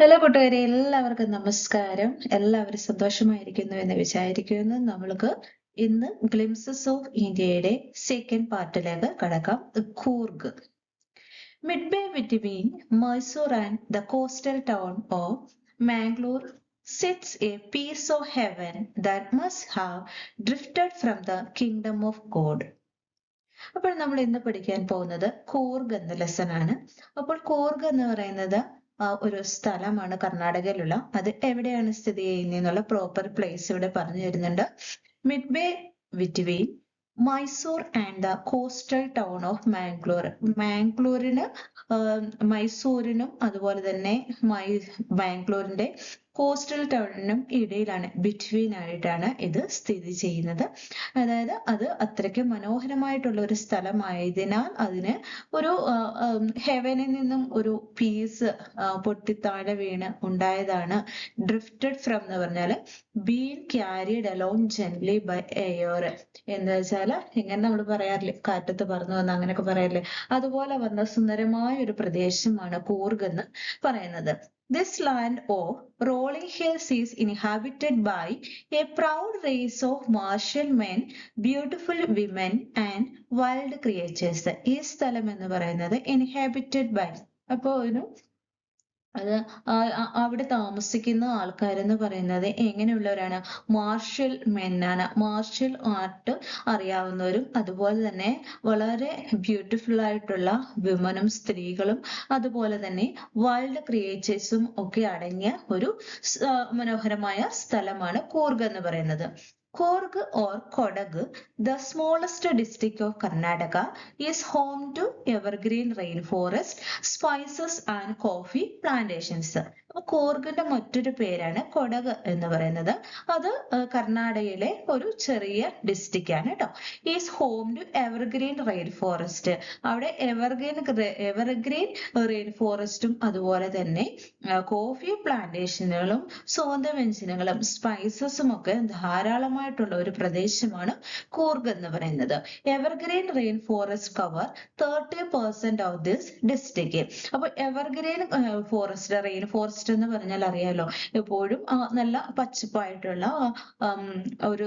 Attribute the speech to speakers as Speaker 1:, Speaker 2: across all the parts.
Speaker 1: Hello കൂട്ടുകാരെ. എല്ലാവർക്കും നമസ്കാരം. എല്ലാവരും സന്തോഷമായിരിക്കുന്നു എന്ന് വിചാരിക്കുന്നു. നമ്മൾക്ക് ഇന്ന് ഗ്ലിംസസ് ഓഫ് ഇന്ത്യയുടെ സെക്കൻഡ് പാർട്ടിലേക്ക് കടക്കാം. Coorg midway between Mysore and the coastal town of Mangalore sits a piece of heaven that must have drifted from the kingdom of God അപ്പോൾ നമ്മൾ ഇന്ന് പഠിക്കാൻ പോകുന്നത് കൂർഗ് എന്ന ലെസൺ ആണ്. അപ്പോൾ കൂർഗ് എന്ന് പറയുന്നത് ഒരു സ്ഥലമാണ് കർണാടകയിലുള്ള. അത് എവിടെയാണ് സ്ഥിതി ചെയ്യുന്നതെന്നുള്ള പ്രോപ്പർ പ്ലേസ് ഇവിടെ പറഞ്ഞു തരുന്നുണ്ട്. Midway between Mysore and the coastal town of Mangalore മാംഗ്ലൂരിന് മൈസൂരിനും അതുപോലെ തന്നെ മൈ ബാംഗ്ലൂരിന്റെ കോസ്റ്റൽ ടൗണിനും ഇടയിലാണ് ബിറ്റ്വീൻ ആയിട്ടാണ് ഇത് സ്ഥിതി ചെയ്യുന്നത്. അതായത് അത് അത്രയ്ക്ക് മനോഹരമായിട്ടുള്ള ഒരു സ്ഥലമായതിനാൽ അതിന് ഒരു ഹെവനിൽ നിന്നും ഒരു പീസ് പൊട്ടി താഴെ വീണ് ഉണ്ടായതാണ് ഡ്രിഫ്റ്റഡ് ഫ്രം എന്ന് പറഞ്ഞാൽ been carried along gently by air എന്ന് വെച്ചാൽ ഇങ്ങനെ നമ്മൾ പറയാറില്ലേ കാറ്റത്ത് പറന്നു വന്ന അങ്ങനെയൊക്കെ പറയാറില്ലേ? അതുപോലെ വന്ന സുന്ദരമായ ഒരു പ്രദേശമാണ് കൂർഗ് എന്ന് പറയുന്നത്. This land of rolling hills is inhabited by a proud race of martial men, beautiful women and wild creatures. ഈ സ്ഥലം എന്ന് പറയുന്നത് inhabited by അപ്പോൾ ഒരു അത് അവിടെ താമസിക്കുന്ന ആൾക്കാരെന്ന് പറയുന്നത് എങ്ങനെയുള്ളവരാണ്? മാർഷ്യൽ മെന്നാണ്. മാർഷ്യൽ ആർട്ട് അറിയാവുന്നവരും അതുപോലെ തന്നെ വളരെ ബ്യൂട്ടിഫുൾ ആയിട്ടുള്ള വിമനും സ്ത്രീകളും അതുപോലെ തന്നെ വൈൽഡ് ക്രിയേച്ചേഴ്സും ഒക്കെ അടങ്ങിയ ഒരു മനോഹരമായ സ്ഥലമാണ് കൂർഗ് എന്ന് പറയുന്നത്. Coorg or Kodagu the smallest district of Karnataka is home to evergreen rainforest, spices and coffee plantations. കൂർഗിന്റെ മറ്റൊരു പേരാണ് കൊടക് എന്ന് പറയുന്നത്. അത് കർണാടകയിലെ ഒരു ചെറിയ ഡിസ്ട്രിക്റ്റ് ആണ് കേട്ടോ is home to evergreen rain forest അവിടെ എവർഗ്രീൻ എവർഗ്രീൻ റെയിൻ ഫോറസ്റ്റും അതുപോലെ തന്നെ കോഫി പ്ലാന്റേഷനുകളും സുഗന്ധ വ്യഞ്ജനങ്ങളും സ്പൈസസും ഒക്കെ ധാരാളമായിട്ടുള്ള ഒരു പ്രദേശമാണ് കൂർഗ് എന്ന് പറയുന്നത്. Evergreen rain forest cover thirty percent of this district അപ്പൊ എവർഗ്രീൻ ഫോറസ്റ്റ് റെയിൻ ഫോറസ്റ്റ് എന്ന് പറഞ്ഞാൽ അറിയാലോ എപ്പോഴും നല്ല പച്ചപ്പായിട്ടുള്ള ഒരു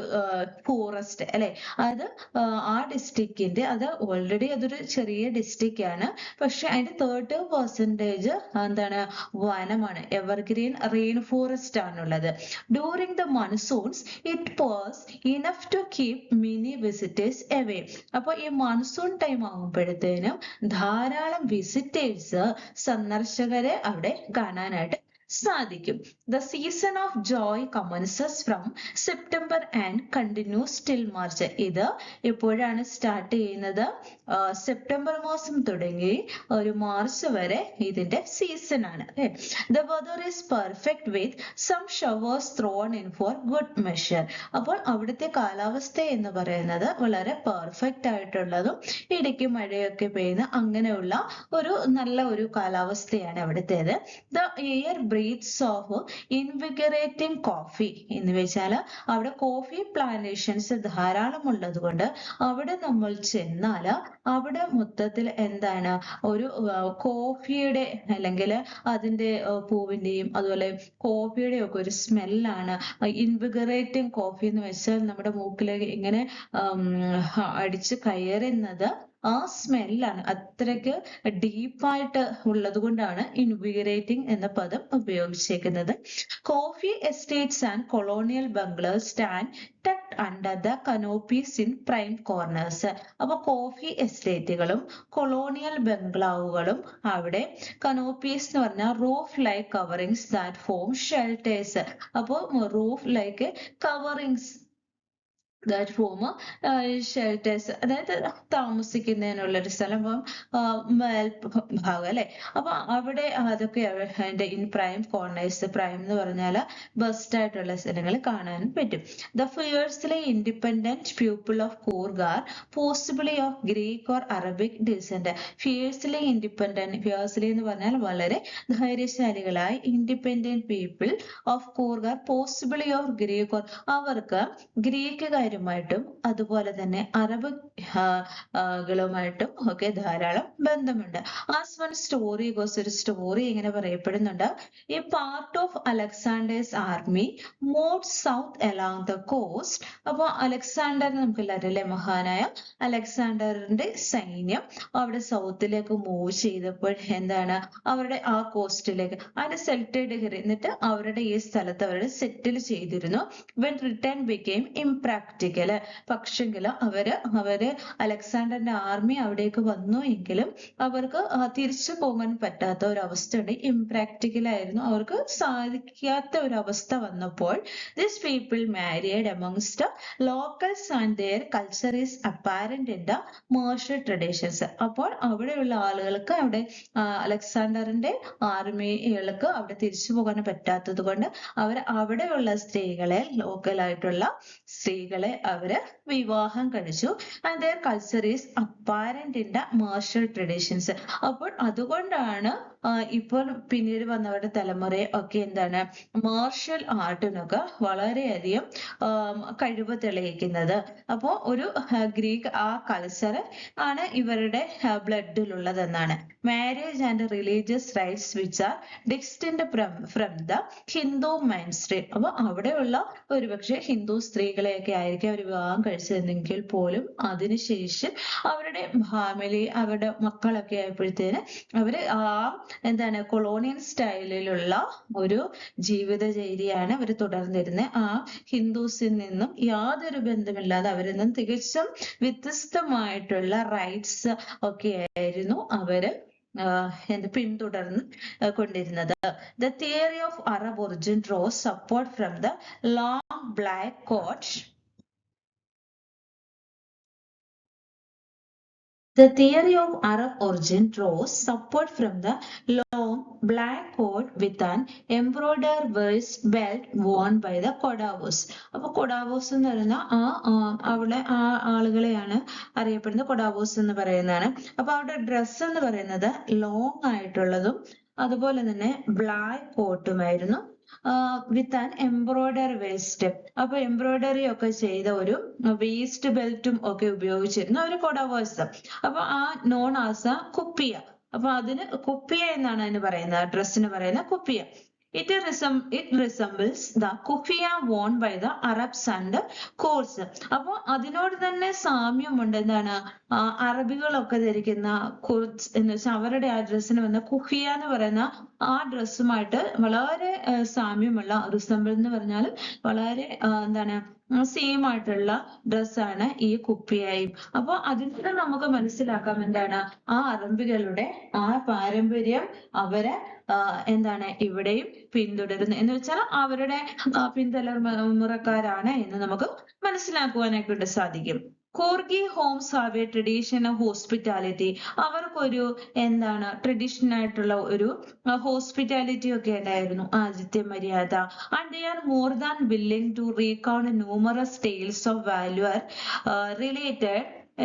Speaker 1: ഫോറസ്റ്റ് അല്ലെ? അത് ആ, ഡിസ്ട്രിക്റ്റിന്റെ അത് ഓൾറെഡി അതൊരു ചെറിയ ഡിസ്ട്രിക്റ്റ് ആണ്. പക്ഷെ അതിന്റെ തേർട്ടി പെർസെന്റേജ് എന്താണ് വനമാണ്. എവർഗ്രീൻ റെയിൻ ഫോറസ്റ്റ് ആണുള്ളത്. During the monsoons it pours enough to keep many visitors away അപ്പൊ ഈ മൺസൂൺ ടൈം ആകുമ്പോഴത്തേനും ധാരാളം വിസിറ്റേഴ്സ് സന്ദർശകരെ അവിടെ കാണാനായിട്ട് സാധിക്കും. The season of joy commences from September and continues till March ഇത് എപ്പോഴാണ് സ്റ്റാർട്ട് ചെയ്യുന്നത്? സെപ്റ്റംബർ മാസം തുടങ്ങി ഒരു മാർച്ച് വരെ ഇതിന്റെ സീസൺ ആണ്. The weather is perfect with some showers thrown in for good measure അപ്പോൾ അവിടുത്തെ കാലാവസ്ഥ എന്ന് പറയുന്നത് വളരെ പെർഫെക്റ്റ് ആയിട്ടുള്ളതും ഇടയ്ക്ക് മഴയൊക്കെ പെയ്യുന്ന അങ്ങനെയുള്ള ഒരു നല്ല ഒരു കാലാവസ്ഥയാണ് അവിടുത്തേത്. The air breathes of invigorating coffee എന്ന് വെച്ചാൽ അവിടെ കോഫി പ്ലാന്റേഷൻസ് ധാരാളം ഉള്ളത് കൊണ്ട് അവിടെ നമ്മൾ ചെന്നാൽ അവിടെ മൊത്തത്തിൽ എന്താണ് ഒരു കോഫിയുടെ അല്ലെങ്കിൽ അതിന്റെ പൂവിന്റെയും അതുപോലെ കോഫിയുടെ ഒക്കെ ഒരു സ്മെല്ലാണ് ഇൻവിഗറേറ്റിംഗ് കോഫി എന്ന് വെച്ചാൽ നമ്മുടെ മൂക്കിലേക്ക് ഇങ്ങനെ അടിച്ച് കയറുന്നത് ആ സ്മെല്ലാണ് അത്രയ്ക്ക് ഡീപ്പായിട്ട് ഉള്ളത് കൊണ്ടാണ് ഇൻവിഗറേറ്റിംഗ് എന്ന പദം ഉപയോഗിച്ചേക്കുന്നത്. Coffee estates and colonial bungalows stand tucked under the canopies in prime corners അപ്പൊ കോഫി എസ്റ്റേറ്റുകളും കൊളോണിയൽ ബംഗ്ലാവുകളും അവിടെ കനോപ്പീസ് എന്ന് പറഞ്ഞാൽ roof like coverings that form shelters അപ്പോൾ roof like coverings that form shelters അതായത് താമസിക്കുന്നതിനുള്ള ഒരു സ്ഥലം ഭാഗം അല്ലെ? അപ്പൊ അവിടെ അതൊക്കെ അതിന്റെ ഇൻ പ്രൈം കോർണേഴ്സ് പ്രൈം എന്ന് പറഞ്ഞാൽ ബെസ്റ്റ് ആയിട്ടുള്ള സ്ഥലങ്ങൾ കാണാൻ പറ്റും. The fiercely independent people of Coorg are possibly of Greek or Arabic descent fiercely independent fiercely എന്ന് പറഞ്ഞാൽ വളരെ ധൈര്യശാലികളായ independent people of Coorg are possibly of Greek or അവർക്ക് ഗ്രീക്കുകാരിൽ ഇന്ത്യക്കാരുമായിട്ടും അതുപോലെ തന്നെ അറബ് കളുമായിട്ടും ഒക്കെ ധാരാളം ബന്ധമുണ്ട്. ആസ് വൺ സ്റ്റോറി ഗോസ് ഒരു സ്റ്റോറി ഇങ്ങനെ പറയപ്പെടുന്നുണ്ട്. A part of Alexander's army move south along the coast അപ്പോൾ അലക്സാണ്ടർ നമുക്ക് അല്ലേ? മഹാനായ അലക്സാണ്ടറിന്റെ സൈന്യം അവിടെ സൗത്തിലേക്ക് മൂവ് ചെയ്തപ്പോൾ എന്താണ്? അവരുടെ ആ കോസ്റ്റിലേക്ക് അതിന്റെ സെൽറ്റഡ് എന്നിട്ട് അവരുടെ ഈ സ്ഥലത്ത് അവരുടെ സെറ്റിൽ ചെയ്തിരുന്നു. വെൻ റിട്ടേൺ ബിക്കെയിം ഇംപ്രാക്ടിക്കൽ പക്ഷെങ്കിൽ അവർ അവർ അലക്സാണ്ടറിന്റെ ആർമി അവിടേക്ക് വന്നു എങ്കിലും അവർക്ക് തിരിച്ചു പോകാൻ പറ്റാത്ത ഒരു അവസ്ഥയുണ്ട് ഇംപ്രാക്ടിക്കൽ ആയിരുന്നു. അവർക്ക് സാധിക്കാത്ത ഒരു അവസ്ഥ വന്നപ്പോൾ this people married amongst locals and their culture is apparent in the martial traditions അപ്പോൾ അവിടെയുള്ള ആളുകൾക്ക് അവിടെ അലക്സാണ്ടറിന്റെ ആർമികൾക്ക് അവിടെ തിരിച്ചു പോകാൻ പറ്റാത്തത് കൊണ്ട് അവർ അവിടെയുള്ള സ്ത്രീകളെ ലോക്കൽ ആയിട്ടുള്ള സ്ത്രീകളെ അവർ വിവാഹം കഴിച്ചു. And their culture is apparent in the martial traditions അപ്പോൾ അതുകൊണ്ടാണ് ഇപ്പോൾ പിന്നീട് വന്നവരുടെ തലമുറയെ ഒക്കെ എന്താണ്? മാർഷൽ ആർട്ടിനൊക്കെ വളരെയധികം കഴിവ് തെളിയിക്കുന്നത്. അപ്പോ ഒരു ഗ്രീക്ക് ആ കൾച്ചർ ആണ് ഇവരുടെ ബ്ലഡിലുള്ളതെന്നാണ്. Marriage and religious rites which are distant from the Hindu mainstream അപ്പൊ അവിടെയുള്ള ഒരുപക്ഷെ ഹിന്ദു സ്ത്രീകളെയൊക്കെ ആയിരിക്കും അവർ വിവാഹം കഴിച്ചതെങ്കിൽ പോലും അതിനുശേഷം അവരുടെ ഫാമിലി അവരുടെ മക്കളൊക്കെ ആയപ്പോഴത്തേന് അവർ ആ എന്താണ്? കൊളോണിയൽ സ്റ്റൈലിലുള്ള ഒരു ജീവിതചര്യയാണ് അവർ തുടർന്നിരുന്നത് ആ ഹിന്ദുസിൽ നിന്നും യാതൊരു ബന്ധമില്ലാതെ അവരിൽ നിന്നും തികച്ചും വ്യത്യസ്തമായിട്ടുള്ള റൈറ്റ്സ് ഒക്കെ ആയിരുന്നു അവർ എന്ത് പിന്തുടർന്ന് കൊണ്ടിരുന്നത്. The theory of Arab origin draws support from the long black coat The theory of Arab origin draws support from the long black coat with an embroidered waist belt worn by the Kodavos. അപ്പൊ കൊഡാവോസ് എന്ന് പറയുന്ന ആ അവിടെ ആ ആളുകളെയാണ് അറിയപ്പെടുന്നത്. കൊഡാവോസ് എന്ന് പറയുന്നതാണ്. അപ്പൊ അവരുടെ ഡ്രസ്സ് എന്ന് പറയുന്നത് ലോങ് ആയിട്ടുള്ളതും അതുപോലെ തന്നെ ബ്ലാക്ക് കോട്ടുമായിരുന്നു വിത്ത് ആൻ എംബ്രോയിഡറി വേസ്റ്റ് അപ്പൊ എംബ്രോയ്ഡറി ഒക്കെ ചെയ്ത ഒരു വേസ്റ്റ് ബെൽറ്റും ഒക്കെ ഉപയോഗിച്ചിരുന്ന. ഒരു കൊടവേഴ്സ് അപ്പൊ ആ നോൺ ആസ് കുപ്പിയ. അപ്പൊ അതിന് കുപ്പിയ എന്നാണ് അതിന് പറയുന്നത്. ഡ്രസ്സിന് പറയുന്നത് കുപ്പിയ. It rhizome it resembles the keffiyeh worn by the Arabs and Kurds അപ്പോൾ അതിനോട് തന്നെ സാമ്യമുണ്ട്. എന്താണ്? അറബികളൊക്കെ ധരിക്കുന്ന കുർസ് എന്ന് വെച്ചാൽ അവരുടെ ആ ഡ്രസ്സിന് വന്ന കുഫിയ എന്ന് പറയുന്ന ആ ഡ്രസ്സുമായിട്ട് വളരെ സാമ്യമുള്ള റിസംബിൾ എന്ന് പറഞ്ഞാൽ വളരെ എന്താണ് സെയിം ആയിട്ടുള്ള ഡ്രസ്സാണ് ഈ കുപ്പിയായും. അപ്പൊ നിന്ന് നമുക്ക് മനസ്സിലാക്കാം എന്താണ്? ആ അറബികളുടെ ആ പാരമ്പര്യം അവർ എന്താണ് ഇവിടെയും പിന്തുടരുന്നു. എന്ന് വെച്ചാൽ അവരുടെ പിന്തലമുറക്കാരാണ് എന്ന് നമുക്ക് മനസ്സിലാക്കുവാനായിട്ട് സാധിക്കും. Coorgi homes have a traditional hospitality. അവർക്കൊരു എന്താണ് ട്രഡീഷണൽ ആയിട്ടുള്ള ഒരു ഹോസ്പിറ്റാലിറ്റി ഒക്കെ ഉണ്ടായിരുന്നു ആതിഥ്യ മര്യാദ. And they are more than willing to recount numerous tales of valour related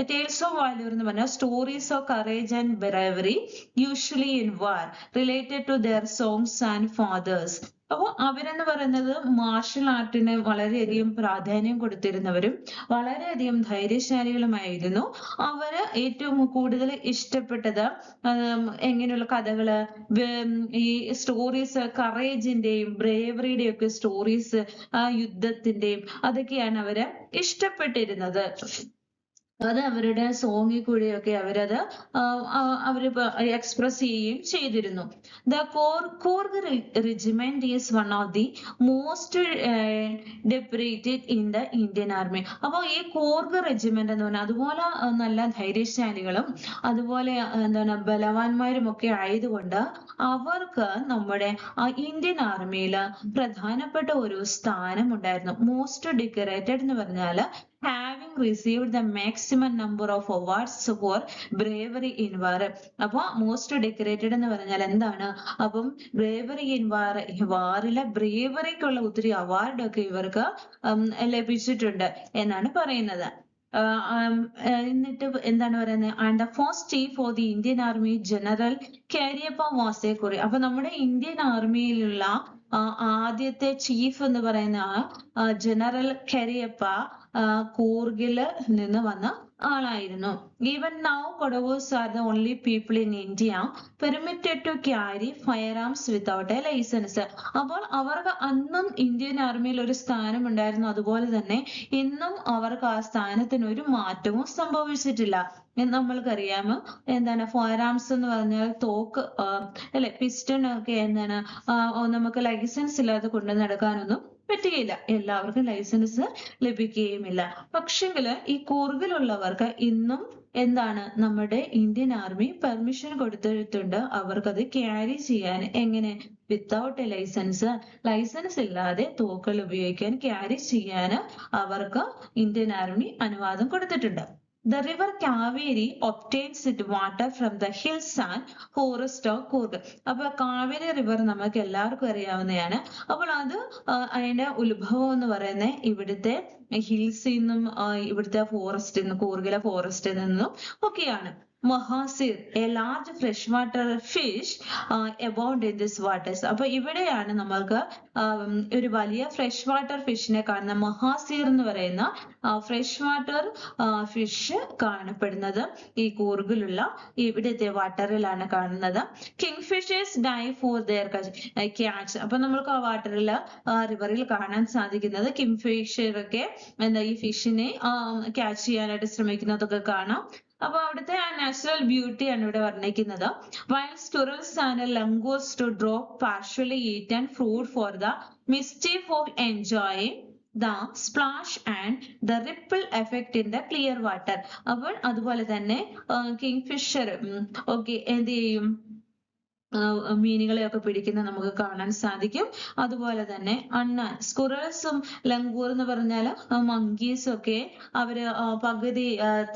Speaker 1: tales of valour എന്ന് പറഞ്ഞാൽ stories of courage and bravery usually in war related to their songs and fathers അപ്പോൾ അവരെന്ന് പറയുന്നത് marshal ആർട്ടിന് വളരെയധികം പ്രാധാന്യം കൊടുത്തിരുന്നവരും വളരെയധികം ധൈര്യശാലികളുമായിരുന്നു. അവർ ഏറ്റവും കൂടുതൽ ഇഷ്ടപ്പെട്ടത് എങ്ങനെയുള്ള കഥകൾ ഈ സ്റ്റോറീസ് കറേജിന്റെയും ബ്രേവറിയുടെയും ഒക്കെ സ്റ്റോറീസ് യുദ്ധത്തിന്റെയും അതൊക്കെയാണ് അവർ ഇഷ്ടപ്പെട്ടിരുന്നത്. അത് അവരുടെ സോങ്ങിൽ കൂടെയൊക്കെ അവരത് അവർ എക്സ്പ്രസ് ചെയ്യുകയും ചെയ്തിരുന്നു. The Coorg Coorg regiment is one of the most decorated in the Indian army അപ്പോൾ ഈ കോർഗ് റെജിമെന്റ് എന്ന് പറഞ്ഞാൽ അതുപോലെ നല്ല ധൈര്യശാലികളും അതുപോലെ എന്താണ് ബലവാന്മാരും ഒക്കെ ആയതുകൊണ്ട് അവർക്ക് നമ്മുടെ ഇന്ത്യൻ ആർമിയിൽ പ്രധാനപ്പെട്ട ഒരു സ്ഥാനം ഉണ്ടായിരുന്നു. മോസ്റ്റ് ഡെക്കറേറ്റഡ് എന്ന് പറഞ്ഞാൽ having received the maximum number of awards for bravery in war അപ്പൊ മോസ്റ്റ് ഡെക്കറേറ്റഡ് എന്ന് പറഞ്ഞാൽ എന്താണ്? അപ്പം ബ്രേവറി ഇൻ വാർ വാറിലെ ബ്രേവറിക്കുള്ള ഒത്തിരി അവാർഡ് ഒക്കെ ഇവർക്ക് ലഭിച്ചിട്ടുണ്ട് എന്നാണ് പറയുന്നത്. എന്നിട്ട് എന്താണ് പറയുന്നത്? And the first chief for the Indian army general Cariappa കുറി അപ്പൊ നമ്മുടെ ഇന്ത്യൻ ആർമിയിലുള്ള ആദ്യത്തെ ചീഫ് എന്ന് പറയുന്ന ജനറൽ കരിയപ്പ കൂർഗിൽ നിന്ന് വന്ന ആളായിരുന്നു. Even now Kodavas are the only people in India permitted to carry firearms without a licence അപ്പോൾ അവർക്ക് അന്നും ഇന്ത്യൻ ആർമിയിൽ ഒരു സ്ഥാനം ഉണ്ടായിരുന്നു. അതുപോലെ തന്നെ ഇന്നും അവർക്ക് ആ സ്ഥാനത്തിന് ഒരു മാറ്റവും സംഭവിച്ചിട്ടില്ല. നമ്മൾക്കറിയാമോ? എന്താണ്? ഫയർ ആംസ് എന്ന് പറഞ്ഞാൽ തോക്ക് അല്ലെ പിസ്റ്റൺ ഒക്കെ എന്താണ്? നമുക്ക് ലൈസൻസ് ഇല്ലാതെ കൊണ്ടു നടക്കാനൊന്നും പറ്റുകയില്ല എല്ലാവർക്കും ലൈസൻസ് ലഭിക്കുകയുമില്ല. പക്ഷെങ്കിൽ ഈ കൂർഗിലുള്ളവർക്ക് ഇന്നും എന്താണ് നമ്മുടെ ഇന്ത്യൻ ആർമി പെർമിഷൻ കൊടുത്തിട്ടുണ്ട്. അവർക്കത് ക്യാരി ചെയ്യാൻ. എങ്ങനെ? വിത്തൗട്ട് എ ലൈസൻസ് ലൈസൻസ് ഇല്ലാതെ തോക്കുകൾ ഉപയോഗിക്കാൻ ക്യാരി ചെയ്യാൻ അവർക്ക് ഇന്ത്യൻ ആർമി അനുവാദം കൊടുത്തിട്ടുണ്ട്. The river Kaveri obtains its water from the hills and forest of Coorg. അപ്പൊ കാവേരി റിവർ നമുക്ക് എല്ലാവർക്കും അറിയാവുന്നതാണ് അപ്പോൾ അത് അതിന്റെ ഉത്ഭവം എന്ന് പറയുന്നത് ഇവിടുത്തെ ഹിൽസിൽ നിന്നും ഇവിടുത്തെ ഫോറസ്റ്റിൽ നിന്നും കൂർഗിലെ ഫോറസ്റ്റിൽ നിന്നും ഒക്കെയാണ് mahseer a large fresh water fish abound in this waters അപ്പൊ ഇവിടെയാണ് നമ്മൾക്ക് ഒരു വലിയ ഫ്രഷ് വാട്ടർ ഫിഷിനെ കാണുന്ന മഹാസിർ എന്ന് പറയുന്ന ഫ്രഷ് വാട്ടർ ഫിഷ് കാണപ്പെടുന്നത് ഈ കൂർഗിലുള്ള ഇവിടുത്തെ വാട്ടറിലാണ് കാണുന്നത്. Kingfishers die for their catch അപ്പൊ നമ്മൾക്ക് ആ വാട്ടറിൽ റിവറിൽ കാണാൻ സാധിക്കുന്നത് കിങ് ഫിഷറൊക്കെ എന്താ ഈ ഫിഷിനെ ക്യാച്ച് ചെയ്യാനായിട്ട് ശ്രമിക്കുന്നതൊക്കെ കാണാം. അപ്പൊ അവിടുത്തെ ആ നാച്ചുറൽ ബ്യൂട്ടിയാണ് ഇവിടെ വർണിക്കുന്നത്. While squirrels and langurs to drop partially eat and fruit for the mischief of enjoying the splash and the ripple effect in the clear water അപ്പോൾ അതുപോലെ തന്നെ കിങ് ഫിഷർ ഓക്കെ എന്ത് ചെയ്യും? മീനുകളെയൊക്കെ പിടിക്കുന്ന നമുക്ക് കാണാൻ സാധിക്കും. അതുപോലെ തന്നെ അണ്ണാൻ സ്കുറൽസും ലങ്കൂർ എന്ന് പറഞ്ഞാൽ മങ്കീസും ഒക്കെ അവർ പകുതി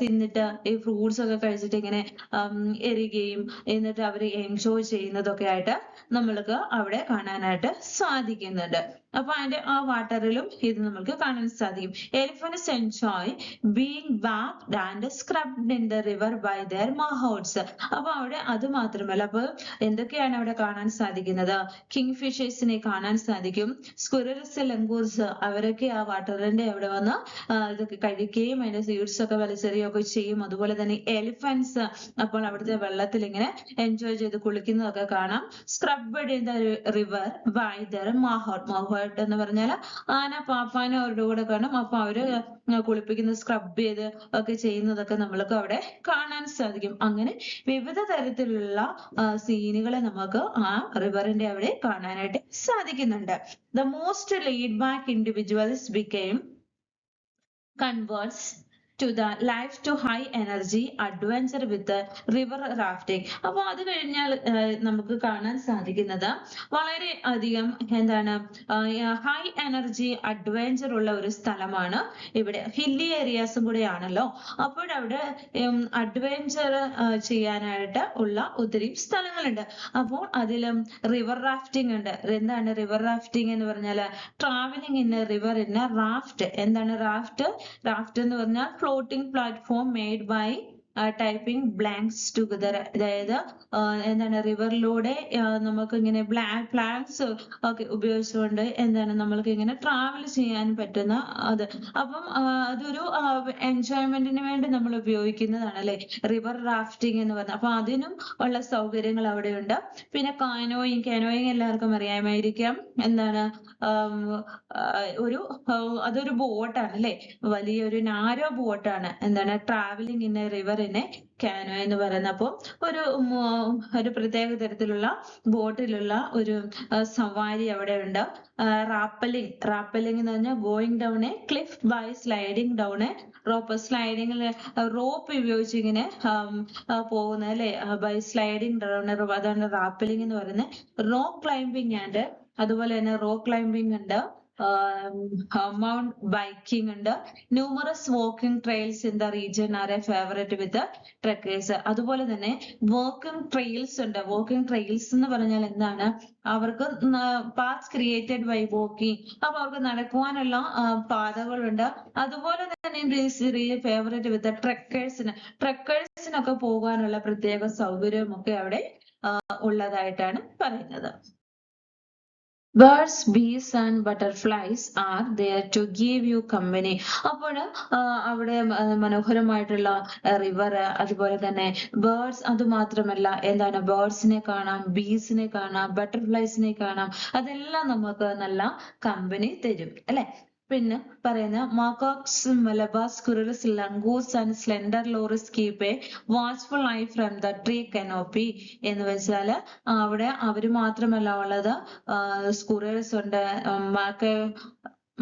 Speaker 1: തിന്നിട്ട് ഈ ഫ്രൂട്ട്സ് ഒക്കെ കഴിച്ചിട്ട് ഇങ്ങനെ എറിയുകയും എന്നിട്ട് അവർ എൻജോയ് ചെയ്യുന്നതൊക്കെ ആയിട്ട് നമ്മൾക്ക് അവിടെ കാണാനായിട്ട് സാധിക്കുന്നുണ്ട്. അപ്പൊ അതിന്റെ ആ വാട്ടറിലും ഇത് നമുക്ക് കാണാൻ സാധിക്കും. Elephants enjoy being bathed and scrubbed in the river by their mahouts. അപ്പൊ അവിടെ അത് മാത്രമല്ല അപ്പൊ എന്തൊക്കെയാണ് അവിടെ കാണാൻ സാധിക്കുന്നത്? കിങ് ഫിഷേഴ്സിനെ കാണാൻ സാധിക്കും. സ്കുരൽസ് ലങ്കൂർസ് അവരൊക്കെ ആ വാട്ടറിന്റെ അവിടെ വന്ന് ഇതൊക്കെ കഴിക്കുകയും അതിന്റെ സീഡ്സ് ഒക്കെ വലിച്ചെറിയുകയൊക്കെ ചെയ്യും. അതുപോലെ തന്നെ എലിഫന്റ്സ് അപ്പോൾ അവിടുത്തെ വെള്ളത്തിൽ ഇങ്ങനെ എൻജോയ് ചെയ്ത് കുളിക്കുന്നതൊക്കെ കാണാം. Scrubbed in the river by their mahout mahout എന്ന് പറഞ്ഞാൽ ആന പാപ്പാനും അവരുടെ കൂടെ കാണും. അപ്പൊ അവർ കുളിപ്പിക്കുന്ന സ്ക്രബ് ചെയ്ത് ഒക്കെ ചെയ്യുന്നതൊക്കെ നമ്മൾക്ക് അവിടെ കാണാൻ സാധിക്കും. അങ്ങനെ വിവിധ തരത്തിലുള്ള സീനുകളെ നമുക്ക് ആ റിവറിന്റെ അവിടെ കാണാനായിട്ട് സാധിക്കുന്നുണ്ട്. The most laid back individuals became converts to the life to high energy adventure with river rafting അപ്പൊ അത് കഴിഞ്ഞാൽ നമുക്ക് കാണാൻ സാധിക്കുന്നത് വളരെ അധികം എന്താണ് ഹൈ എനർജി അഡ്വഞ്ചർ ഉള്ള ഒരു സ്ഥലമാണ് ഇവിടെ. ഹില്ലി ഏരിയാസും കൂടെ ആണല്ലോ അപ്പോഴവിടെ അഡ്വഞ്ചർ ചെയ്യാനായിട്ട് ഉള്ള ഒത്തിരി സ്ഥലങ്ങളുണ്ട്. അപ്പോൾ അതിലും റിവർ റാഫ്റ്റിംഗ് ഉണ്ട്. എന്താണ് റിവർ റാഫ്റ്റിംഗ് എന്ന് പറഞ്ഞാൽ travelling in river in raft എന്താണ് റാഫ്റ്റ് റാഫ്റ്റ് എന്ന് പറഞ്ഞാൽ floating platform made by tying planks together അതായത് എന്താണ് റിവറിലൂടെ നമുക്ക് ഇങ്ങനെ പ്ലാങ്ക്സ് ഒക്കെ ഉപയോഗിച്ചുകൊണ്ട് എന്താണ് നമ്മൾക്ക് ഇങ്ങനെ ട്രാവൽ ചെയ്യാൻ പറ്റുന്ന അത്. അപ്പം അതൊരു എൻജോയ്മെന്റിന് വേണ്ടി നമ്മൾ ഉപയോഗിക്കുന്നതാണ് അല്ലെ? റിവർ റാഫ്റ്റിംഗ് എന്ന് പറഞ്ഞ അപ്പൊ അതിനും ഉള്ള സൗകര്യങ്ങൾ അവിടെയുണ്ട്. പിന്നെ കാനോയിങ് കാനോയിങ് എല്ലാവർക്കും അറിയാമായിരിക്കാം. എന്താണ് ഒരു അതൊരു ബോട്ടാണ് അല്ലെ? വലിയൊരു നാരോ ബോട്ടാണ് എന്താണ് ട്രാവലിംഗ് ഇൻ എ റിവറിനെ കാനോ എന്ന് പറയുന്നത് അപ്പോൾ ഒരു ഒരു പ്രത്യേക തരത്തിലുള്ള ബോട്ടിലുള്ള ഒരു സവാരി അവിടെ ഉണ്ട്. റാപ്പലിംഗ്. റാപ്പലിംഗ് എന്ന് പറഞ്ഞാൽ going down a cliff by sliding down a rope സ്ലൈഡിങ്ങിൽ rope ഉപയോഗിച്ച് ഇങ്ങനെ പോകുന്നത് അല്ലെ? ബൈ സ്ലൈഡിങ് ഡൗൺ അതാണ് റാപ്പലിംഗ് എന്ന് പറയുന്നത്. റോക്ക് ക്ലൈംബിംഗ് ആൻഡ് അതുപോലെ തന്നെ റോക്ക് ക്ലൈംബിംഗ് ഉണ്ട്. മൗണ്ട് ബൈക്കിംഗ് ഉണ്ട്. Numerous walking trails in the region are a favourite with trekkers അതുപോലെ തന്നെ വാക്കിംഗ് ട്രെയിൽസ് ഉണ്ട്. വാക്കിംഗ് ട്രെയിൽസ് എന്ന് പറഞ്ഞാൽ എന്താണ്? അവർക്ക് പാത്സ് ക്രിയേറ്റഡ് ബൈ വാക്കിംഗ് അപ്പൊ അവർക്ക് നടക്കുവാനുള്ള പാതകളുണ്ട്. അതുപോലെ തന്നെ ഫേവറേറ്റ് വിത്ത് ട്രെക്കേഴ്സിന് ട്രെക്കേഴ്സിനൊക്കെ പോകാനുള്ള പ്രത്യേക സൗകര്യമൊക്കെ അവിടെ ഉള്ളതായിട്ടാണ് പറയുന്നത്. Birds bees and butterflies are there to give you company അപ്പോൾ അവിടെ മനോഹരമായിട്ടുള്ള റിവർ അതുപോലെ തന്നെ ബേർഡ്സ് അത് മാത്രമല്ല എന്താണ് ബേർഡ്സിനെ കാണാം ബീസിനെ കാണാം ബട്ടർഫ്ലൈസിനെ കാണാം അതെല്ലാം നമുക്ക് നല്ല കമ്പനി തരും അല്ലെ? പിന്നെ പറയുന്ന macaques Malabar squirrels langurs and slender loris keep a watchful eye from the tree canopy എന്ന് വെച്ചാൽ അവിടെ അവർ മാത്രമല്ല ഉള്ളത്. സ്കുറൽസ് ഉണ്ട്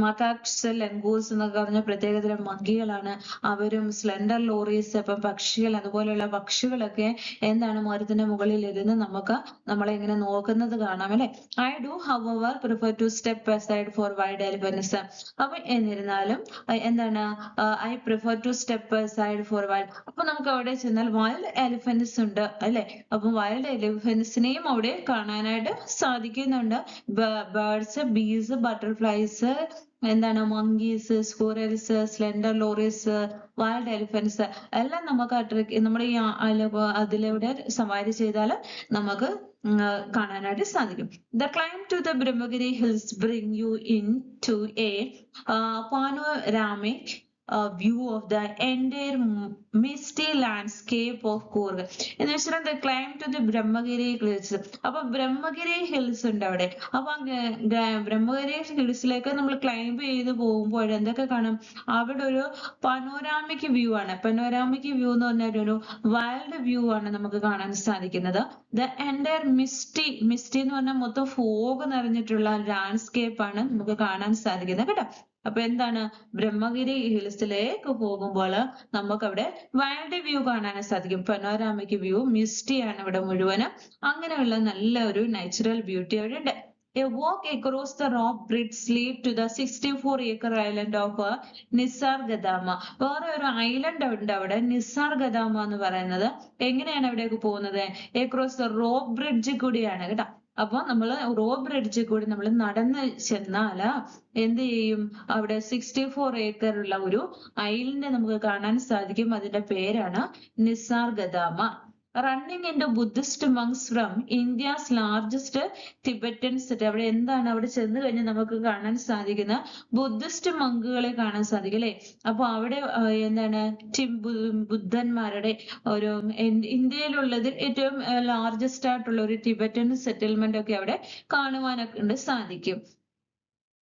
Speaker 1: മാക്കാക്സ് ലംഗൂസ് എന്നൊക്കെ പറഞ്ഞ പ്രത്യേകതരം മങ്കികളാണ്. അവരും സ്ലെൻഡർ ലോറീസ് ഇപ്പം പക്ഷികൾ അതുപോലെയുള്ള പക്ഷികളൊക്കെ എന്താണ് മരത്തിന്റെ മുകളിൽ ഇരുന്ന് നമുക്ക് നമ്മളെ ഇങ്ങനെ നോക്കുന്നത് കാണാം അല്ലെ? I do how our prefer to step aside for wild elephants അപ്പൊ എന്നിരുന്നാലും എന്താണ് I prefer to step side for wild അപ്പൊ നമുക്ക് അവിടെ ചെന്നാൽ വൈൽഡ് എലിഫന്റ്സ് ഉണ്ട് അല്ലെ? അപ്പൊ വൈൽഡ് എലിഫൻസിനെയും അവിടെ കാണാനായിട്ട് സാധിക്കുന്നുണ്ട്. ബേർഡ്സ് ബീസ് ബട്ടർഫ്ലൈസ് എന്താണ് monkeys squirrels slender lorises wild elephants എല്ലാം നമുക്ക് അട്രാക്ട് നമ്മുടെ ഈ അതിലൂടെ സവാരി ചെയ്താൽ നമുക്ക് കാണാനായിട്ട് സാധിക്കും. The climb to the Brahmagiri hills bring you in to a panoramic view of the entire misty landscape of Coorg എന്ന് വെച്ചാൽ the climb to the Brahmagiri hills അപ്പൊ ബ്രഹ്മഗിരി ഹിൽസ് ഉണ്ട് അവിടെ. അപ്പൊ ബ്രഹ്മഗിരി ഹിൽസിലേക്ക് നമ്മൾ ക്ലൈംബ് ചെയ്ത് പോകുമ്പോൾ എന്തൊക്കെ കാണാം? അവിടെ ഒരു പനോരാമിക് വ്യൂ ആണ്. പനോരാമിക് വ്യൂ എന്ന് പറഞ്ഞാൽ ഒരു വൈൽഡ് വ്യൂ ആണ് നമുക്ക് കാണാൻ സാധിക്കുന്നത്. ദ എന്റയർ മിസ്റ്റി മിസ്റ്റി എന്ന് പറഞ്ഞാൽ മൊത്തം ഫോഗ് നിറഞ്ഞിട്ടുള്ള ലാൻഡ്സ്കേപ്പ് ആണ് നമുക്ക് കാണാൻ സാധിക്കുന്നത്. കേട്ടോ? അപ്പൊ എന്താണ്? ബ്രഹ്മഗിരി ഹിൽസിലേക്ക് പോകുമ്പോൾ നമുക്ക് അവിടെ വൈൽഡ് വ്യൂ കാണാൻ സാധിക്കും. പനോരാമിക് വ്യൂ മിസ്റ്റി ആണ് ഇവിടെ മുഴുവനും. അങ്ങനെയുള്ള നല്ല ഒരു നാച്ചുറൽ ബ്യൂട്ടി അവിടെ ഉണ്ട്. A walk across the rock bridge lead to the 64 acre island of uh, നിസാർഗദാമ വേറെ ഒരു ഐലൻഡ് ഉണ്ട് അവിടെ നിസാർഗദാമ എന്ന് പറയുന്നത്. എങ്ങനെയാണ് അവിടേക്ക് പോകുന്നത്? Across the റോക്ക് bridge കൂടിയാണ് കേട്ടോ. അപ്പൊ നമ്മൾ റോ ബ്രിഡ്ജിൽ കൂടി നമ്മൾ നടന്ന് ചെന്നാൽ എന്ത് ചെയ്യും? അവിടെ സിക്സ്റ്റി ഫോർ ഏക്കർ ഉള്ള ഒരു ഐലൻഡ് നമുക്ക് കാണാൻ സാധിക്കും. അതിന്റെ പേരാണ് Nisargadhama. Running in Buddhist monks from India's largest Tibetan city അവിടെ എന്താണ് അവിടെ ചെന്ന് കഴിഞ്ഞാൽ നമുക്ക് കാണാൻ സാധിക്കുന്ന ബുദ്ധിസ്റ്റ് മങ്കുകളെ കാണാൻ സാധിക്കും അല്ലെ? അപ്പൊ അവിടെ എന്താണ് ബുദ്ധന്മാരുടെ ഒരു ഇന്ത്യയിലുള്ളതിൽ ഏറ്റവും ലാർജസ്റ്റ് ആയിട്ടുള്ള ഒരു ടിബറ്റൻ സെറ്റിൽമെന്റ് ഒക്കെ അവിടെ കാണുവാനൊക്കെ ഉണ്ട് സാധിക്കും.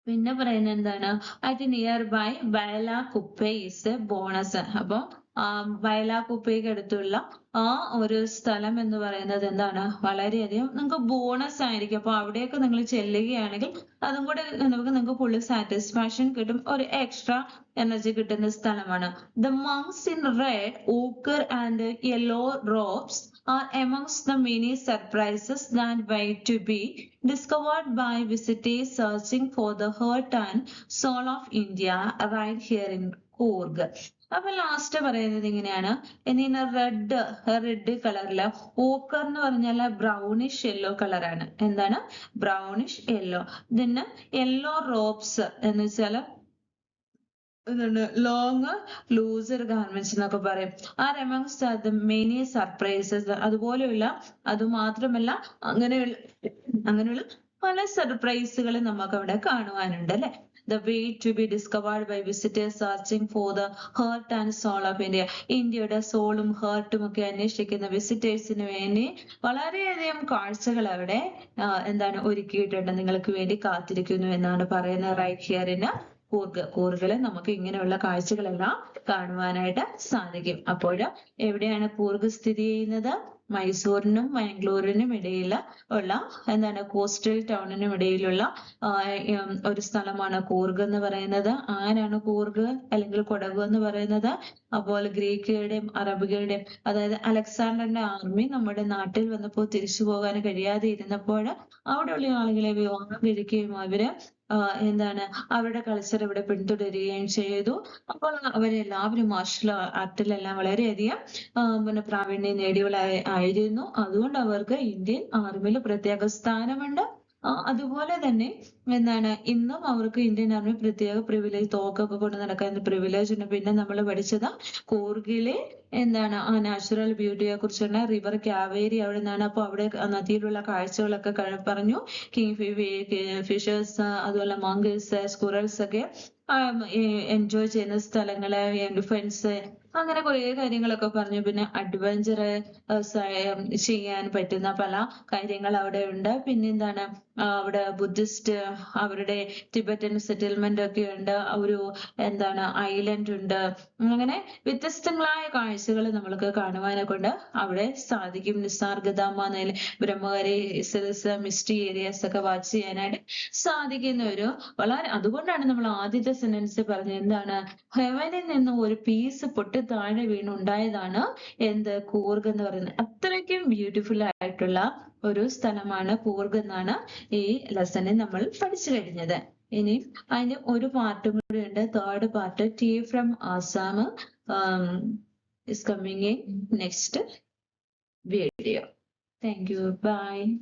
Speaker 1: പിന്നെ പറയുന്നത് എന്താണ്? At nearby Bylakuppe a bonus അപ്പൊ ആ ബയല കുപ്പയ്ക്ക് അടുത്തുള്ള ആ ഒരു സ്ഥലം എന്ന് പറയുന്നത് എന്താണ്? വളരെയധികം നിങ്ങൾക്ക് ബോണസ് ആയിരിക്കും. അപ്പൊ അവിടെയൊക്കെ നിങ്ങൾ ചെല്ലുകയാണെങ്കിൽ അതും കൂടെ നമുക്ക് നിങ്ങൾക്ക് ഫുള്ള് സാറ്റിസ്ഫാക്ഷൻ കിട്ടും. ഒരു എക്സ്ട്രാ എനർജി കിട്ടുന്ന സ്ഥലമാണ്. The monks in red ochre and yellow robes are amongst the many surprises that wait to be discovered by visitors searching for the heart and soul of India right here in Coorg. അപ്പൊ last പറയുന്നത് ഇങ്ങനെയാണ്. എന്നിങ്ങനെ red red കളറിൽ ochre എന്ന് പറഞ്ഞാൽ brownish yellow കളറാണ് എന്താണ്? Brownish yellow ഇതിന് യെല്ലോ റോപ്സ് എന്ന് വെച്ചാൽ എന്താണ്? ലോങ് ലൂസർ ഗാർമെന്റ്സ് എന്നൊക്കെ പറയും. Are amongst its many surprises അതുപോലെയുള്ള അതുമാത്രമല്ല അങ്ങനെയുള്ള അങ്ങനെയുള്ള പല സർപ്രൈസുകളും നമുക്ക് അവിടെ കാണുവാനുണ്ട് അല്ലെ? The way to be discovered by visitors searching for the heart and soul of India ഇന്ത്യയുടെ സോളും ഹേർട്ടും ഒക്കെ അന്വേഷിക്കുന്ന വിസിറ്റേഴ്സിന് വേണ്ടി വളരെയധികം കാഴ്ചകൾ അവിടെ എന്താണ് ഒരുക്കിയിട്ടുണ്ട്. നിങ്ങൾക്ക് വേണ്ടി കാത്തിരിക്കുന്നു എന്നാണ് പറയുന്നത് റൈറ്റ് ഹിയറിന് കൂർഗ് കൂർഗിൽ നമുക്ക് ഇങ്ങനെയുള്ള കാഴ്ചകളെല്ലാം കാണുവാനായിട്ട് സാധിക്കും. അപ്പോൾ എവിടെയാണ് കൂർഗ് സ്ഥിതി ചെയ്യുന്നത്? മൈസൂരിനും മാംഗ്ലൂരിനും ഇടയിൽ ഉള്ള എന്താണ് കോസ്റ്റൽ ടൗണിനും ഇടയിലുള്ള ഒരു സ്ഥലമാണ് കൂർഗ് എന്ന് പറയുന്നത്. ആരാണ് കൂർഗ്? അല്ലെങ്കിൽ കൊടക് എന്ന് പറയുന്നത്. അപ്പോൾ ഗ്രീക്കുകളുടെയും അറബികളുടെയും അതായത് അലക്സാണ്ടറിന്റെ ആർമി നമ്മുടെ നാട്ടിൽ വന്നപ്പോൾ തിരിച്ചു പോകാൻ കഴിയാതെ ഇരുന്നപ്പോൾ അവിടെയുള്ള ആളുകളെ വിവാഹം കഴിക്കുകയും അവർ എന്താണ് അവരുടെ കൾച്ചർ ഇവിടെ പിന്തുടരുകയും ചെയ്തു. അപ്പോൾ അവരെല്ലാവരും മാർഷൽ ആർട്ടിലെല്ലാം വളരെയധികം പിന്നെ പ്രാവീണ്യം നേടിയവള ആയിരുന്നു. അതുകൊണ്ട് അവർക്ക് ഇന്ത്യൻ ആർമിയിൽ പ്രത്യേക സ്ഥാനമുണ്ട്. അതുപോലെ തന്നെ എന്താണ് ഇന്നും അവർക്ക് ഇന്ത്യൻ ആർമി പ്രത്യേക പ്രിവിലേജ് തോക്കൊക്കെ കൊണ്ട് നടക്കാൻ പ്രിവിലേജ് ഉണ്ട്. പിന്നെ നമ്മൾ പഠിച്ചത് കൂർഗിലെ എന്താണ് ആ നാച്ചുറൽ ബ്യൂട്ടിയെ കുറിച്ചാണ് റിവർ കാവേരി അവിടെ നിന്നാണ് അപ്പൊ അവിടെ നദിയിലുള്ള കാഴ്ചകളൊക്കെ പറഞ്ഞു. കിങ് ഫിഷേഴ്സ് അതുപോലെ മങ്കേഴ്സ് സ്കുറൽസ് ഒക്കെ എൻജോയ് ചെയ്യുന്ന സ്ഥലങ്ങൾ എലിഫൻസ് അങ്ങനെ കുറെ കാര്യങ്ങളൊക്കെ പറഞ്ഞു. പിന്നെ അഡ്വഞ്ചർ ചെയ്യാൻ പറ്റുന്ന പല കാര്യങ്ങൾ അവിടെ ഉണ്ട്. പിന്നെ എന്താണ് അവിടെ ബുദ്ധിസ്റ്റ് അവരുടെ ടിബറ്റൻ സെറ്റിൽമെന്റ് ഒക്കെ ഉണ്ട്. ഒരു എന്താണ് ഐലൻഡ് ഉണ്ട്. അങ്ങനെ വ്യത്യസ്തങ്ങളായ കാഴ്ചകൾ നമ്മൾക്ക് കാണുവാനെ കൊണ്ട് അവിടെ സാധിക്കും. നിസ്സാർഗതാമ ബ്രഹ്മകരി മിസ്റ്റി ഏരിയാസ് ഒക്കെ വാച്ച് ചെയ്യാനായിട്ട് സാധിക്കുന്ന ഒരു വളരെ അതുകൊണ്ടാണ് നമ്മൾ ആദ്യത്തെ സെന്റൻസ് പറഞ്ഞത്. എന്താണ്? ഹെവനിൽ നിന്ന് ഒരു പീസ് പൊട്ടി താഴെ വീണുണ്ടായതാണ് എന്ത്? കൂർഗ് എന്ന് പറയുന്നത്. അത്രയ്ക്കും ബ്യൂട്ടിഫുൾ ആയിട്ടുള്ള ഒരു സ്ഥലമാണ് കൂർഗ് എന്നാണ് ഈ ലെസണിൽ നമ്മൾ പഠിച്ചു കഴിഞ്ഞത്. ഇനി അതിന് ഒരു പാർട്ടും കൂടി ഉണ്ട്. Third party from Assam is coming in next video. Thank you. Bye.